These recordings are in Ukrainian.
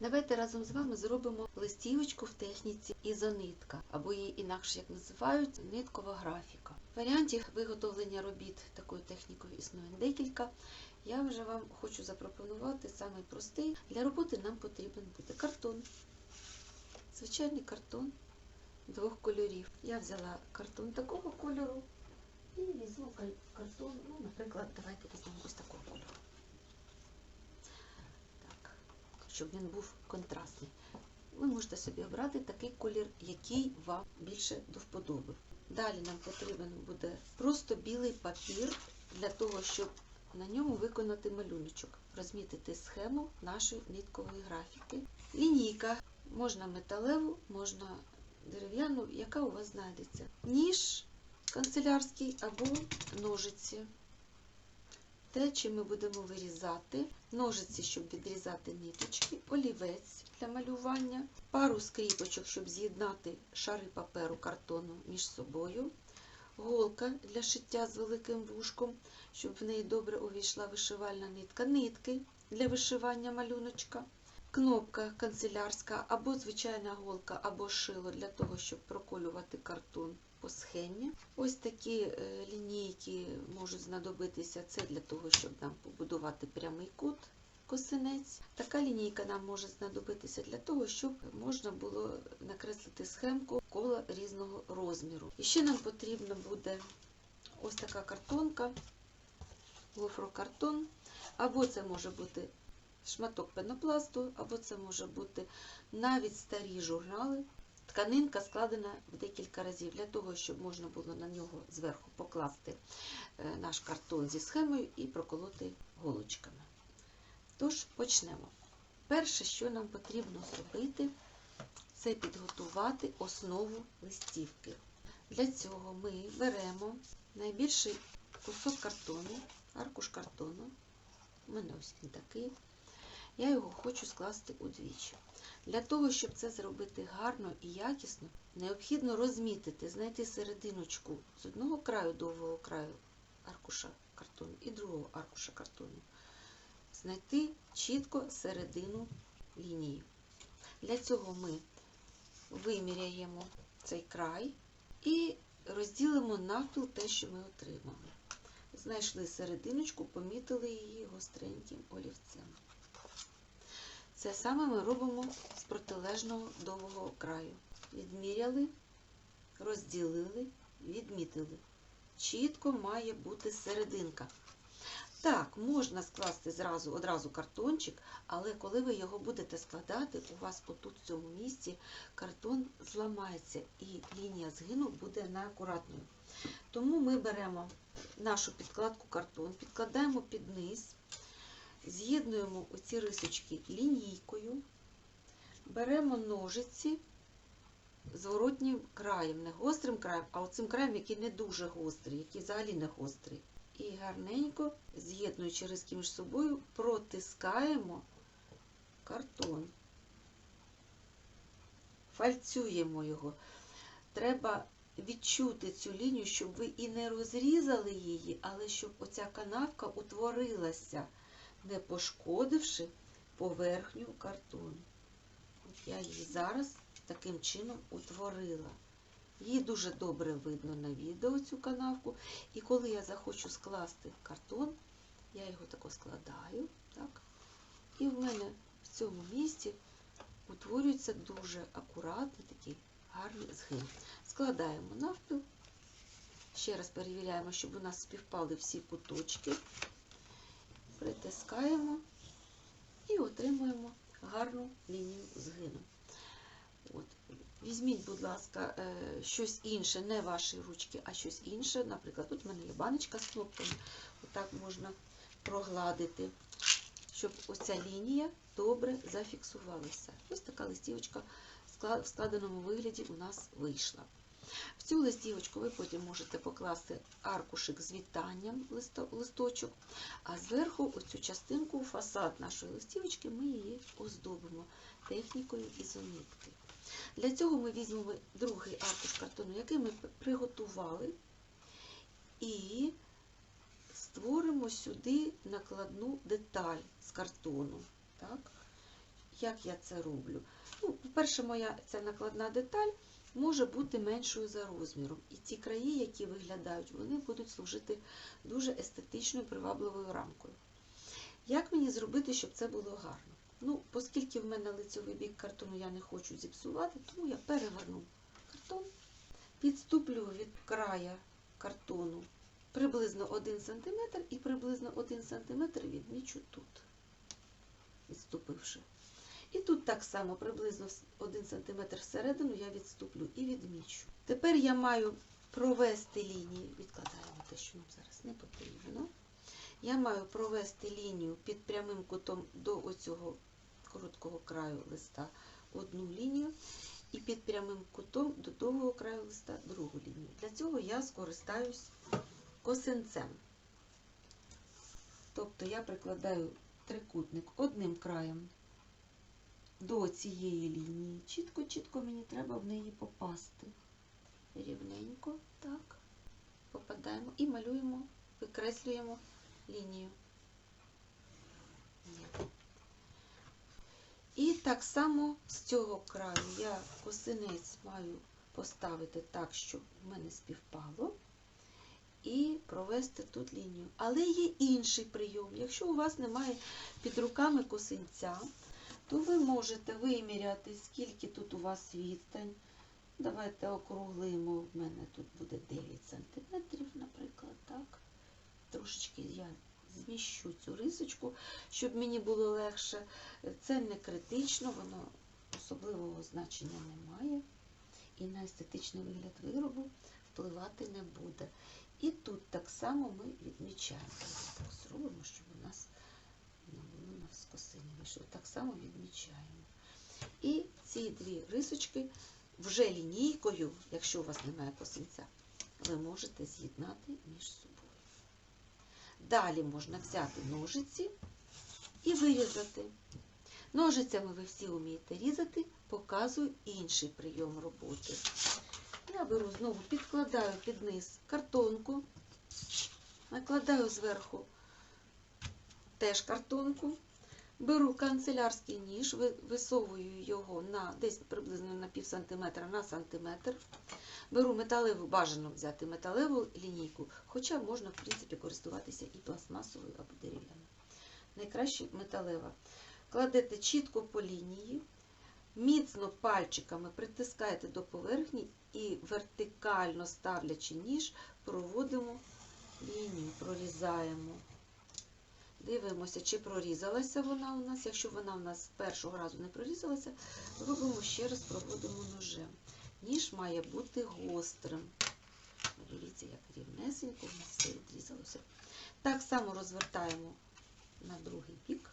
Давайте разом з вами зробимо листівочку в техніці ізонитка, або її інакше як називають ниткова графіка. Варіантів виготовлення робіт такою технікою існує декілька. Я вже вам хочу запропонувати самий простий. Для роботи нам потрібен буде картон. Звичайний картон двох кольорів. Я взяла картон такого кольору і візьму картон, ну, наприклад, давайте візьмемо ось такого кольору. Так, щоб він був контрастний. Ви можете собі обрати такий колір, який вам більше до вподоби. Далі нам потрібен буде просто білий папір для того, щоб на ньому виконати малюночок, розмітити схему нашої ниткової графіки. Лінійка можна металеву, можна дерев'яну, яка у вас знайдеться. Ніж канцелярський або ножиці. Те, чим ми будемо вирізати, ножиці, щоб відрізати ниточки, олівець для малювання, пару скріпочок, щоб з'єднати шари паперу картону між собою, голка для шиття з великим вушком, щоб в неї добре увійшла вишивальна нитка, нитки для вишивання малюночка, кнопка канцелярська або звичайна голка, або шило для того, щоб проколювати картон по схемі. Ось такі е, лінійки можуть знадобитися. Це для того, щоб нам побудувати прямий кут, косинець. Така лінійка нам може знадобитися для того, щоб можна було накреслити схемку кола різного розміру. І ще нам потрібно буде ось така картонка, гофрокартон, або це може бути шматок пенопласту, або це може бути навіть старі журнали. Тканинка складена в декілька разів для того, щоб можна було на нього зверху покласти е, наш картон зі схемою і проколоти голочками. Тож почнемо. Перше, що нам потрібно зробити, це підготувати основу листівки. Для цього ми беремо найбільший кусок картону, аркуш картону. У мене ось він такий. Я його хочу скласти удвічі. Для того, щоб це зробити гарно і якісно, необхідно розмітити, знайти серединочку з одного краю довгого краю аркуша картону і другого аркуша картону. Знайти чітко середину лінії. Для цього ми виміряємо цей край і розділимо навпіл те, що ми отримали. Знайшли серединочку, помітили її гостреньким олівцем. Це саме ми робимо з протилежного довгого краю. Відміряли, розділили, відмітили. Чітко має бути серединка. Так, можна скласти зразу, одразу картончик, але коли ви його будете складати, у вас отут в цьому місці картон зламається і лінія згину буде неакуратною. Тому ми беремо нашу підкладку картон, підкладаємо під низ, з'єднуємо оці рисочки лінійкою, беремо ножиці зворотнім краєм, не гострим краєм, а оцим краєм, який не дуже гострий, який взагалі не гострий. І гарненько, з'єднуючи риски між собою, протискаємо картон. Фальцюємо його. Треба відчути цю лінію, щоб ви і не розрізали її, але щоб оця канавка утворилася, не пошкодивши поверхню картону. От я її зараз таким чином утворила. Її дуже добре видно на відео, цю канавку. І коли я захочу скласти картон, я його тако складаю. Так? І в мене в цьому місці утворюється дуже акуратний такий гарний згин. Складаємо навпіл. Ще раз перевіряємо, щоб у нас співпали всі куточки. Притискаємо і отримуємо гарну лінію згину. От. Візьміть, будь ласка, е, щось інше, не ваші ручки, а щось інше. Наприклад, тут в мене є баночка з кнопками. Отак можна прогладити, щоб оця лінія добре зафіксувалася. Ось така листівочка в складеному вигляді у нас вийшла. В цю листівочку ви потім можете покласти аркушик з вітанням листочок, а зверху оцю частинку, фасад нашої листівочки, ми її оздобимо технікою ізонитки. Для цього ми візьмемо другий аркуш картону, який ми приготували, і створимо сюди накладну деталь з картону. Так? як я це роблю? Ну, по-перше, моя ця накладна деталь може бути меншою за розміром. І ті краї, які виглядають, вони будуть служити дуже естетичною привабливою рамкою. Як мені зробити, щоб це було гарно? Ну, оскільки в мене лицьовий бік картону я не хочу зіпсувати, тому я переверну картон, підступлю від края картону приблизно 1 см і приблизно 1 см відмічу тут, відступивши. І тут так само приблизно 1 см всередину я відступлю і відмічу. Тепер я маю провести лінію, відкладаємо те, що нам зараз не потрібно. Я маю провести лінію під прямим кутом до оцього короткого краю листа одну лінію, і під прямим кутом до довгого краю листа другу лінію. Для цього я скористаюсь косинцем. Тобто я прикладаю трикутник одним краєм до цієї лінії. Чітко-чітко мені треба в неї попасти. Рівненько, так, попадаємо і малюємо, викреслюємо лінію. І так само з цього краю я косинець маю поставити так, щоб в мене співпало, і провести тут лінію. Але є інший прийом. Якщо у вас немає під руками косинця, то ви можете виміряти, скільки тут у вас відстань. Давайте округлимо, в мене тут буде 9 см, наприклад, так. Трошечки я зміщу цю рисочку, щоб мені було легше. Це не критично, воно особливого значення не має. І на естетичний вигляд виробу впливати не буде. І тут так само ми відмічаємо. Зробимо, щоб у нас не вийшло. Так само відмічаємо. І ці дві рисочки вже лінійкою, якщо у вас немає косинця, ви можете з'єднати між собою. Далі можна взяти ножиці і вирізати. Ножицями ви всі вмієте різати, показую інший прийом роботи. Я беру знову, підкладаю під низ картонку, накладаю зверху теж картонку, беру канцелярський ніж, висовую його на десь приблизно на пів сантиметра на сантиметр. Беру металеву, бажано взяти металеву лінійку, хоча можна, в принципі, користуватися і пластмасовою або дерев'яною. Найкраще металева. Кладете чітко по лінії, міцно пальчиками притискаєте до поверхні і вертикально ставлячи ніж, проводимо лінію, прорізаємо. Дивимося, чи прорізалася вона у нас. Якщо вона у нас першого разу не прорізалася, робимо ще раз, проводимо ножем. Ніж має бути гострим. Дивіться, як рівнесенько у нас все відрізалося. Так само розвертаємо на другий бік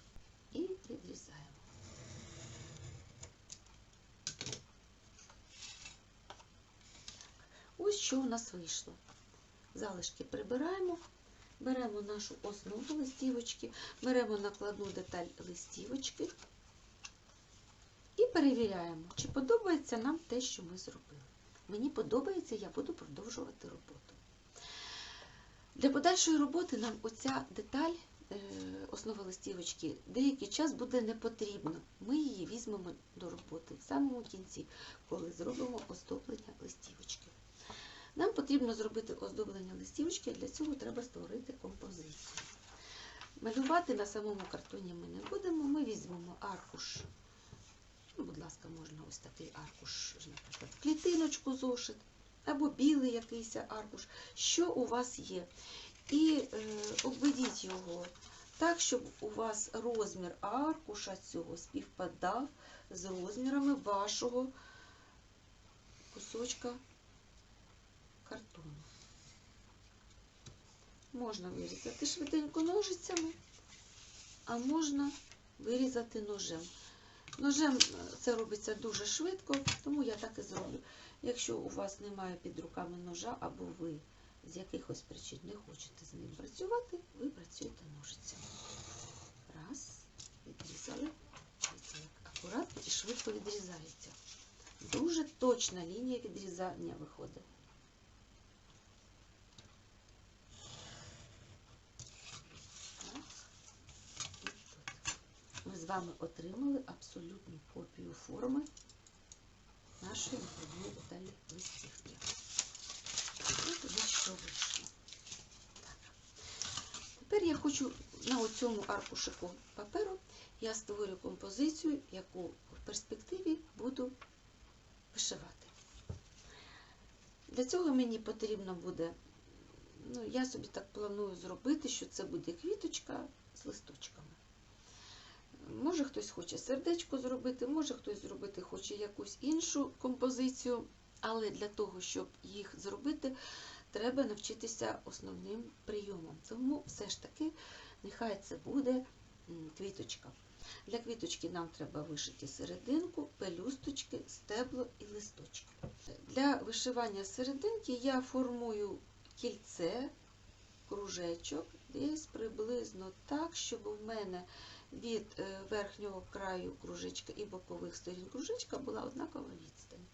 і відрізаємо. Ось що у нас вийшло. Залишки прибираємо, беремо нашу основу листівочки, беремо накладну деталь листівочки і перевіряємо, чи подобається нам те, що ми зробили. Мені подобається, я буду продовжувати роботу. Для подальшої роботи нам оця деталь е, основи листівочки деякий час буде не потрібно. Ми її візьмемо до роботи в самому кінці, коли зробимо оздоблення листівочки. Нам потрібно зробити оздоблення листівочки, для цього треба створити композицію. Малювати на самому картоні ми не будемо, ми візьмемо аркуш. Ну, будь ласка, можна ось такий аркуш, наприклад, клітиночку зошит, або білий якийсь аркуш, що у вас є. І е, обведіть його так, щоб у вас розмір аркуша цього співпадав з розмірами вашого кусочка картону. Можна вирізати швиденько ножицями, а можна вирізати ножем. Ножем це робиться дуже швидко, тому я так і зроблю. Якщо у вас немає під руками ножа, або ви з якихось причин не хочете з ним працювати, ви працюєте ножицями. Раз, відрізали. Акуратно і швидко відрізається. Дуже точна лінія відрізання виходить. Вами отримали абсолютну копію форми нашої накладної деталі листівки. Ось ось що. Тепер я хочу на цьому аркушику паперу я створю композицію, яку в перспективі буду вишивати. Для цього мені потрібно буде, ну, я собі так планую зробити, що це буде квіточка з листочками. Може хтось хоче сердечко зробити, може хтось зробити хоче якусь іншу композицію, але для того, щоб їх зробити, треба навчитися основним прийомам. Тому все ж таки, нехай це буде квіточка. Для квіточки нам треба вишити серединку, пелюсточки, стебло і листочки. Для вишивання серединки я формую кільце, кружечок, десь приблизно так, щоб у мене від е, верхнього краю кружечка і бокових сторін кружечка була однакова відстань.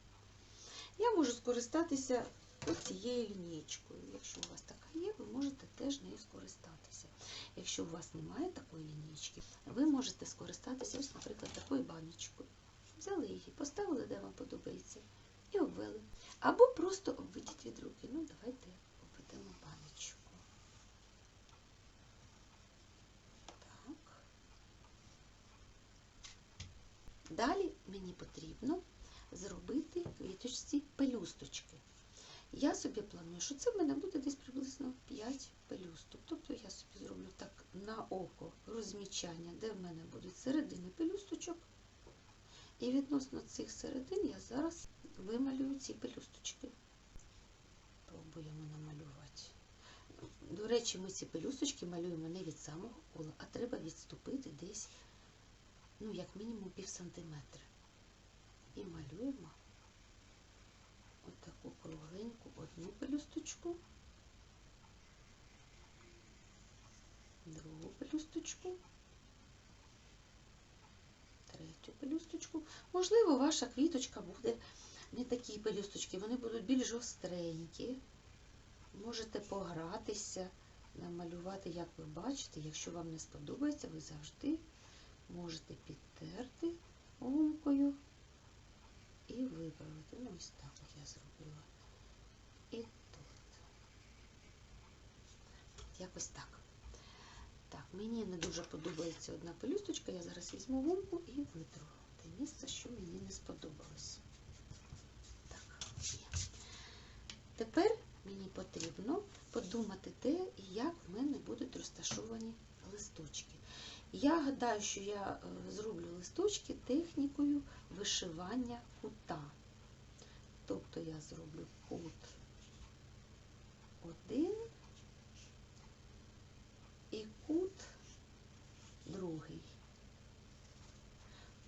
Я можу скористатися ось цією лінієчкою. Якщо у вас така є, ви можете теж нею скористатися. Якщо у вас немає такої лінієчки, ви можете скористатися, ось, наприклад, такою баночкою. Взяли її, поставили, де вам подобається, і обвели. Або просто обведіть від руки. Ну, давайте Далі мені потрібно зробити квіточці пелюсточки. Я собі планую, що це в мене буде десь приблизно 5 пелюсток. Тобто я собі зроблю так на око розмічання, де в мене будуть середини пелюсточок. І відносно цих середин я зараз вималюю ці пелюсточки. Пробуємо намалювати. До речі, ми ці пелюсточки малюємо не від самого кола, а треба відступити десь, ну, як мінімум пів сантиметра. І малюємо отаку кругленьку одну пелюсточку, другу пелюсточку, третю пелюсточку. Можливо, ваша квіточка буде не такі пелюсточки, вони будуть більш гостренькі. Можете погратися, намалювати, як ви бачите. Якщо вам не сподобається, ви завжди можете підтерти гумкою і виправити. Ну, ось так я зробила. І тут. Якось так. Так, мені не дуже подобається одна пелюсточка. Я зараз візьму гумку і витру те місце, що мені не сподобалось. Так, є. Тепер мені потрібно подумати те, як в мене будуть розташовані листочки. Я гадаю, що я е, зроблю листочки технікою вишивання кута. Тобто я зроблю кут один і кут другий.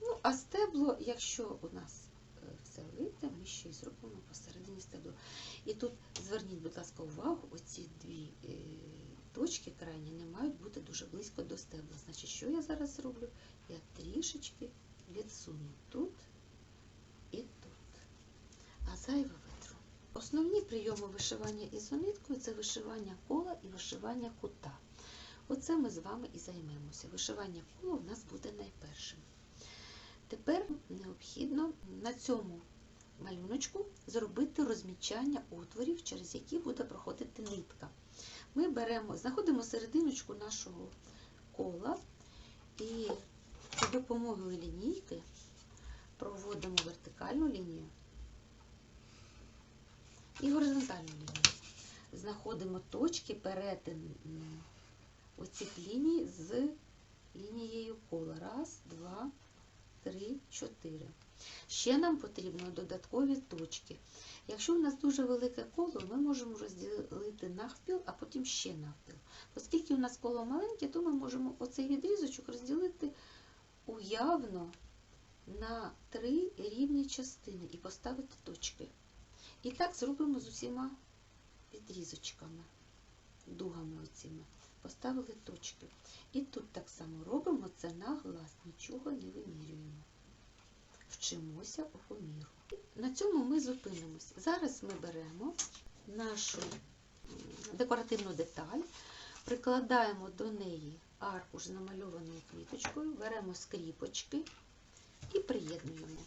Ну, а стебло, якщо у нас е, все вийде, ми ще й зробимо посередині стебло. І тут зверніть, будь ласка, увагу, оці дві е, точки крайні не мають бути дуже близько до стебла. Значить, що я зараз зроблю? Я трішечки відсуну тут і тут. А зайве витру. Основні прийоми вишивання ізониткою це вишивання кола і вишивання кута. Оце ми з вами і займемося. Вишивання кола у нас буде найпершим. Тепер необхідно на цьому малюночку зробити розмічання отворів, через які буде проходити нитка. Ми беремо, знаходимо серединочку нашого кола і за допомогою лінійки проводимо вертикальну лінію і горизонтальну лінію. Знаходимо точки перетину оцих ліній з лінією кола. Раз, два, три, чотири. Ще нам потрібно додаткові точки. Якщо у нас дуже велике коло, ми можемо розділити навпіл, а потім ще навпіл. Оскільки у нас коло маленьке, то ми можемо оцей відрізочок розділити уявно на три рівні частини і поставити точки. І так зробимо з усіма відрізочками, дугами оціми. Поставили точки. І тут так само робимо це на глаз, нічого не вимірюємо. Вчимося у поміру. На цьому ми зупинимось. Зараз ми беремо нашу декоративну деталь, прикладаємо до неї аркуш з намальованою квіточкою, беремо скріпочки і приєднуємо.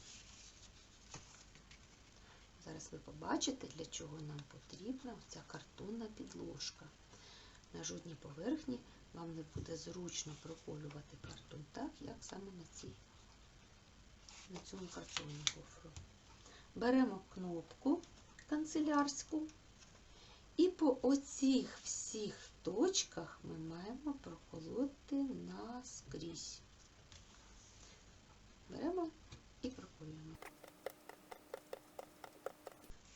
Зараз ви побачите, для чого нам потрібна ця картонна підложка. На жодній поверхні вам не буде зручно проколювати картон так, як саме на цій, на цьому картоні гофру. Беремо кнопку канцелярську і по оцих всіх точках ми маємо проколоти наскрізь. Беремо і проколюємо.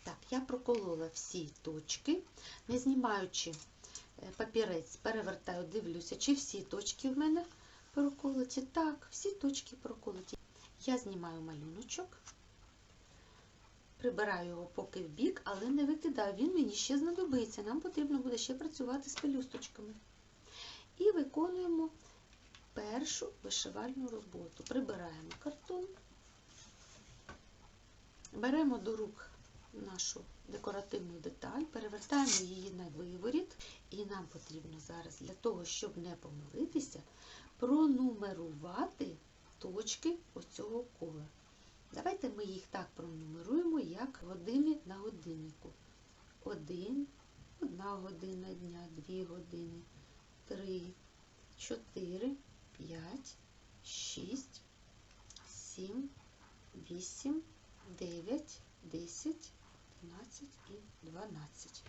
Так, я проколола всі точки, не знімаючи е, папірець, перевертаю, дивлюся, чи всі точки в мене проколоті. Так, всі точки проколоті. Я знімаю малюночок, прибираю його поки в бік, але не викидаю. Він мені ще знадобиться. Нам потрібно буде ще працювати з пелюсточками. І виконуємо першу вишивальну роботу. Прибираємо картон, беремо до рук нашу декоративну деталь, перевертаємо її на виворіт, і нам потрібно зараз для того, щоб не помилитися, пронумерувати точки оцього кола. Давайте ми їх так пронумеруємо, як години на годиннику. Один, одна година дня, дві години, три, чотири, п'ять, шість, сім, вісім, дев'ять, десять, 11 і 12.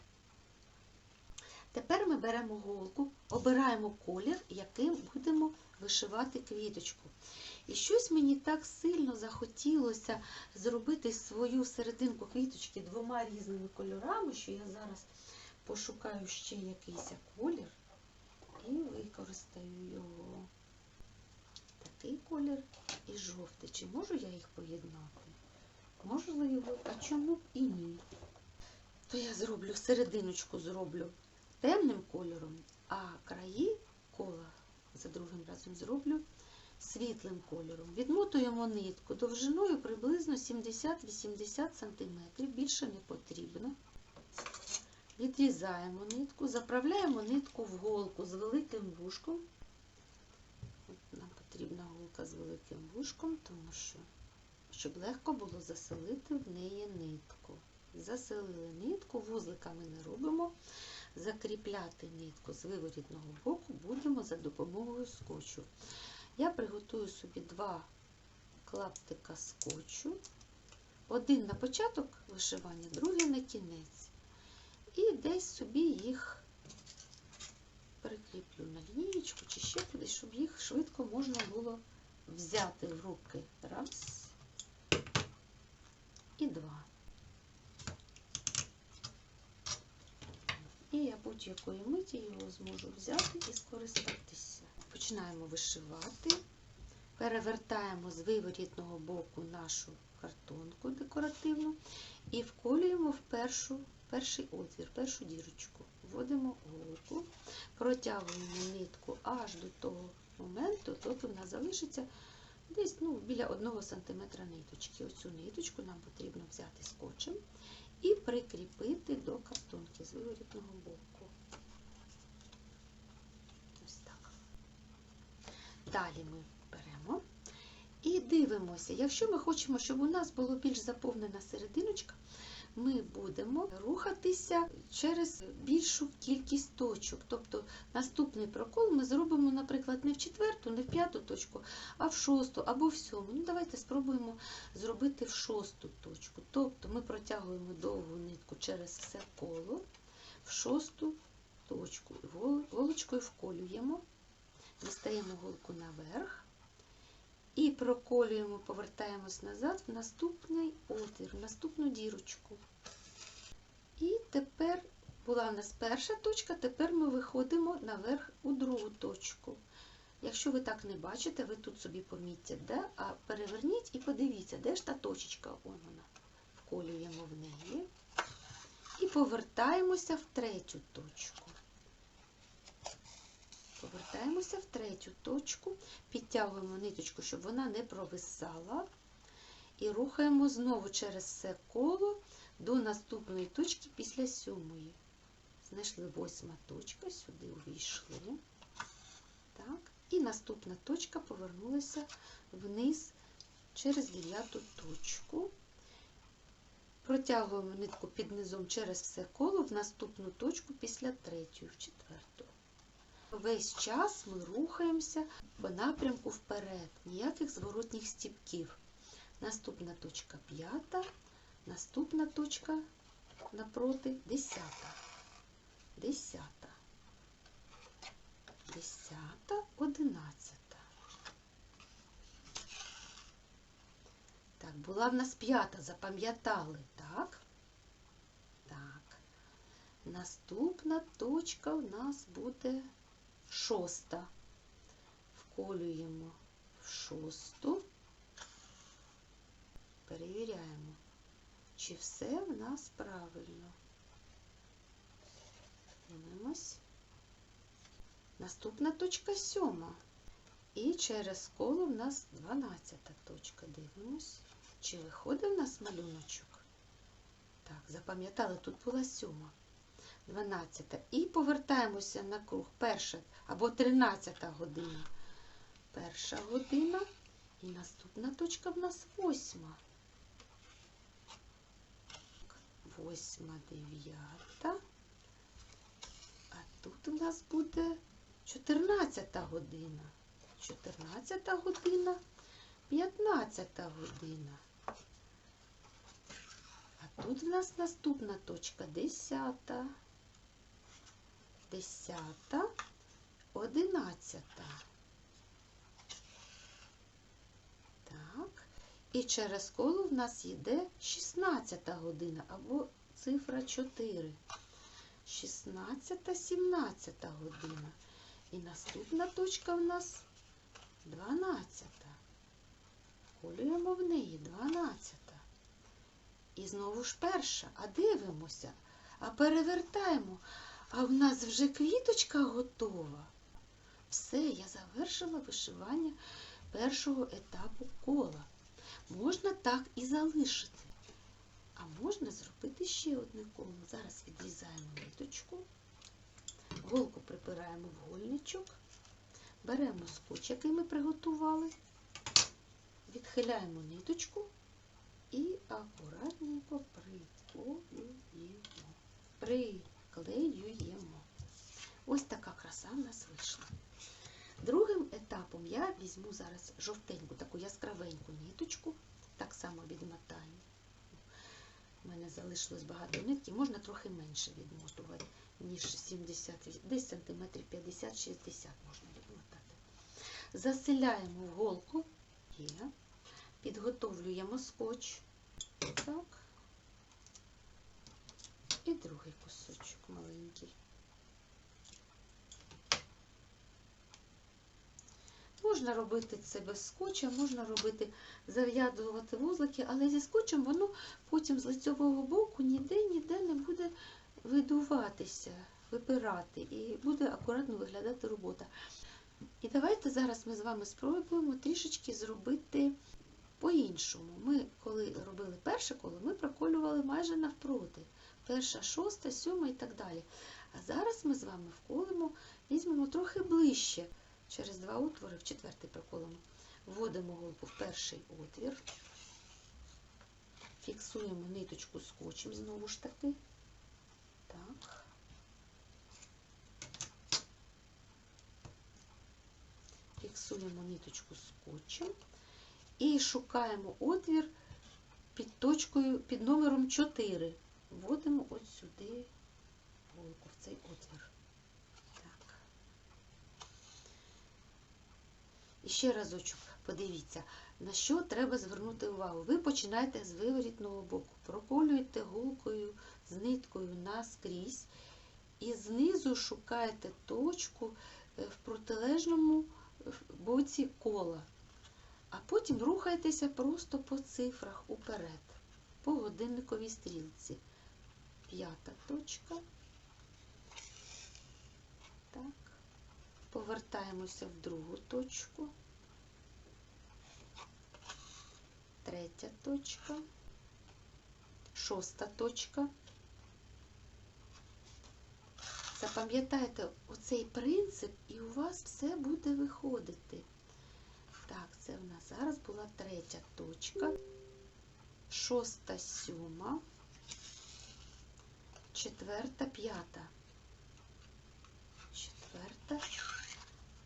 Тепер ми беремо голку, обираємо колір, яким будемо вишивати квіточку. Щось мені так сильно захотілося зробити свою серединку квіточки двома різними кольорами, що я зараз пошукаю ще якийсь колір і використаю його. Такий колір і жовтий. Чи можу я їх поєднати? Можливо, а чому б і ні? То я зроблю серединочку зроблю темним кольором, а краї кола за другим разом зроблю світлим кольором. Відмотуємо нитку довжиною приблизно 70-80 см, більше не потрібно. Відрізаємо нитку, заправляємо нитку в голку з великим вушком. Нам потрібна голка з великим вушком, тому що щоб легко було заселити в неї нитку. Заселили нитку, вузликами не робимо. Закріпляти нитку з виворітного боку будемо за допомогою скотчу. Я приготую собі два клаптика скотчу. Один на початок вишивання, другий на кінець. І десь собі їх прикріплю на лінієчку чи ще кудись, щоб їх швидко можна було взяти в руки. Раз і два. І я будь-якої миті його зможу взяти і скористатися. Починаємо вишивати, перевертаємо з виворітного боку нашу картонку декоративну і вколюємо в першу, перший отвір, першу дірочку. Вводимо голку, протягуємо нитку аж до того моменту, доки в нас залишиться десь ну, біля 1 см ниточки. Оцю ниточку нам потрібно взяти скотчем і прикріпити до картонки з виворітного боку. Ось так. Далі ми беремо і дивимося, якщо ми хочемо, щоб у нас було більш заповнена серединочка, ми будемо рухатися через більшу кількість точок. Тобто наступний прокол ми зробимо, наприклад, не в четверту, не в п'яту точку, а в шосту або в сьому. Ну, давайте спробуємо зробити в шосту точку. Тобто ми протягуємо довгу нитку через все коло в шосту точку. Голочкою вколюємо, дістаємо голку наверх. І проколюємо, повертаємось назад в наступний отвір, в наступну дірочку. І тепер була в нас перша точка, тепер ми виходимо наверх у другу точку. Якщо ви так не бачите, ви тут собі помітьте, де, а переверніть і подивіться, де ж та точечка. Вон вона. Вколюємо в неї і повертаємося в третю точку. Повертаємося в третю точку, підтягуємо ниточку, щоб вона не провисала. І рухаємо знову через все коло до наступної точки після сьомої. Знайшли восьма точка, сюди увійшли. Так. І наступна точка повернулася вниз через дев'яту точку. Протягуємо нитку під низом через все коло в наступну точку після третьої, в четверту. Весь час ми рухаємося по напрямку вперед, ніяких зворотніх стіпків. Наступна точка п'ята, наступна точка напроти десята. Десята. Десята, одинадцята. Так, була в нас п'ята, запам'ятали, так? Так. Наступна точка у нас буде шоста. Вколюємо в шосту. Перевіряємо, чи все в нас правильно. Дивимось. Наступна точка сьома. І через коло в нас 12 точка. Дивимось. Чи виходить в нас малюночок? Так, запам'ятали, тут була сьома. 12. І повертаємося на круг. Перша або 13 година. Перша година. І наступна точка в нас восьма. Восьма, дев'ята. А тут у нас буде 14 година. 14 година, 15 година. А тут в нас наступна точка 10. 10, 11. Так. І через коло в нас йде 16 година або цифра 4. 16, 17 година. І наступна точка в нас 12. Вколюємо в неї 12. І знову ж перша. А дивимося, а перевертаємо. А в нас вже квіточка готова. Все, я завершила вишивання першого етапу кола. Можна так і залишити. А можна зробити ще одне коло. Зараз відрізаємо ниточку, голку припираємо в гольничок, беремо скотч, який ми приготували, відхиляємо ниточку і акуратненько приклеюємо. Приклеюємо. Ось така краса в нас вийшла. Другим етапом я візьму зараз жовтеньку, таку яскравеньку ниточку, так само відмотаю. У мене залишилось багато нитки, можна трохи менше відмотувати, ніж 70, десь сантиметрів 50-60 можна відмотати. Заселяємо в голку, підготовлюємо скотч. Так. І другий кусочок маленький. Можна робити це без скотча, можна робити, зав'язувати вузлики, але зі скотчем воно потім з лицьового боку ніде-ніде не буде видуватися, випирати, і буде акуратно виглядати робота. І давайте зараз ми з вами спробуємо трішечки зробити по-іншому. Ми, коли робили перше коло, ми проколювали майже навпроти. Перша, шоста, сьома і так далі. А зараз ми з вами вколимо, візьмемо трохи ближче. Через два отвори в четвертий проколимо. Вводимо голку в перший отвір, фіксуємо ниточку скотчем знову ж таки. Так. Фіксуємо ниточку скотчем і шукаємо отвір під точкою, під номером 4. Вводимо от сюди голку, в цей отвір. Так. І ще разочок подивіться, на що треба звернути увагу. Ви починаєте з виворітного боку, проколюєте голкою з ниткою наскрізь і знизу шукаєте точку в протилежному боці кола. А потім рухайтеся просто по цифрах уперед, по годинниковій стрілці. П'ята точка. Так. Повертаємося в другу точку. Третя точка. Шоста точка. Запам'ятайте оцей принцип, і у вас все буде виходити. Так, це в нас зараз була третя точка. Шоста, сьома, четверта, п'ята. Четверта,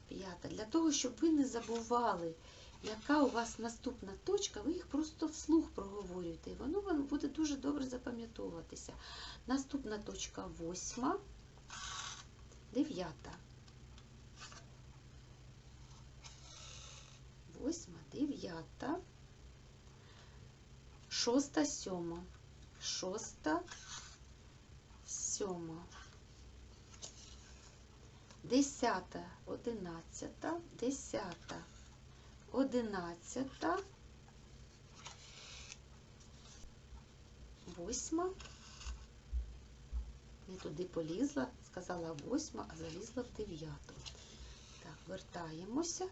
п'ята. Для того, щоб ви не забували, яка у вас наступна точка, ви їх просто вслух проговорюєте. І воно вам буде дуже добре запам'ятовуватися. Наступна точка восьма, дев'ята. Восьма, дев'ята. Шоста, сьома. Шоста, сьома. Десята, одинадцята, десята, одинадцята, восьма. Не туди полізла, сказала восьма, а залізла в дев'яту. Так, вертаємося.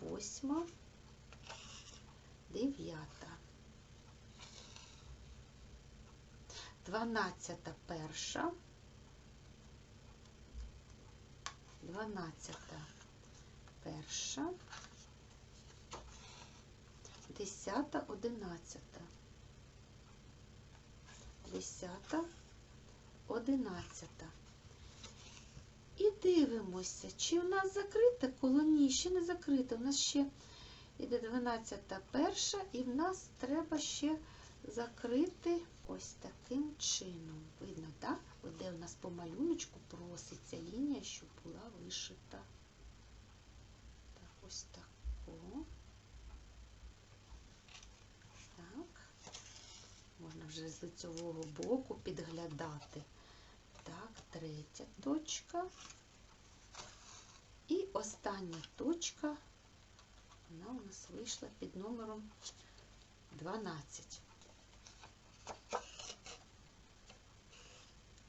Восьма, дев'ята. Дванадцята перша. Дванадцята перша. Десята, одинадцята. Десята, одинадцята. І дивимося, чи в нас закрите коло ні, ще не закрите. У нас ще іде 12 перша, і в нас треба ще закрити ось таким чином. Видно, так? Де у нас по малюночку проситься лінія, щоб була вишита. Так, ось тако. Так. Можна вже з лицевого боку підглядати. Так, третя точка. І остання точка, вона у нас вийшла під номером 12.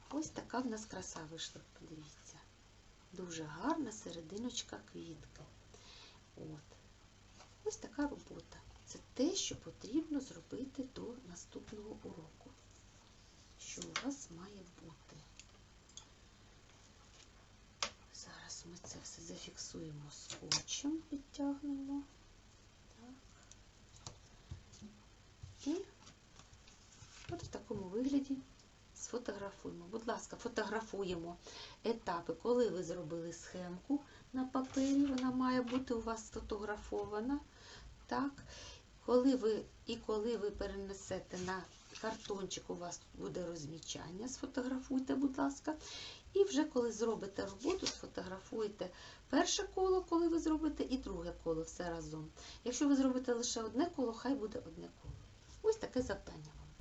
Ось така в нас краса вийшла, подивіться. Дуже гарна серединочка квітки. От. Ось така робота. Це те, що потрібно зробити до наступного уроку. Що у вас має бути. Зараз ми це все зафіксуємо скотчем, підтягнемо. Так. І от в такому вигляді сфотографуємо. Будь ласка, фотографуємо етапи, коли ви зробили схемку на папері, вона має бути у вас сфотографована. Так. Коли ви, і коли ви перенесете на картончик, у вас буде розмічання, сфотографуйте, будь ласка. І вже коли зробите роботу, сфотографуйте перше коло, коли ви зробите, і друге коло все разом. Якщо ви зробите лише одне коло, хай буде одне коло. Ось таке завдання.